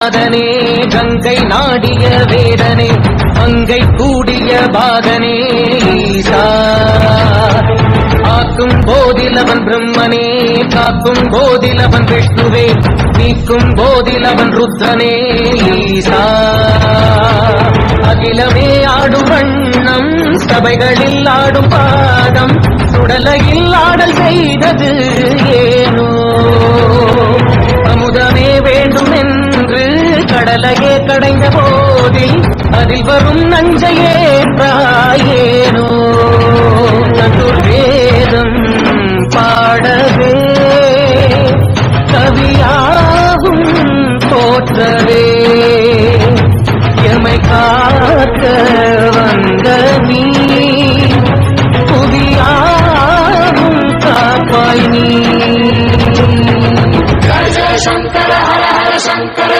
நாதனே கங்கை நாடிய வேதனே அங்கை கூடிய பாதனே ஈசா. ஆக்கும் போதிலவன் பிரம்மனே காக்கும் போதிலவன் விஷ்ணுவே நீக்கும் போதிலவன் ருத்ரனே ஈசா. அகிலமே ஆடும் வண்ணம் சபைகளில் ஆடும் பாதம் சுடலையில் ஆடல் செய்தது அழகே கடைந்த போதில் அதில் வரும் நஞ்சையே தாயேனோ. நடுர் வேதம் பாடவே கவியாகும் போற்றவே எமை காக்க வந்த நீ புவியாகும் காப்பாய் நீ. சங்கர ஹர ஹர சங்கர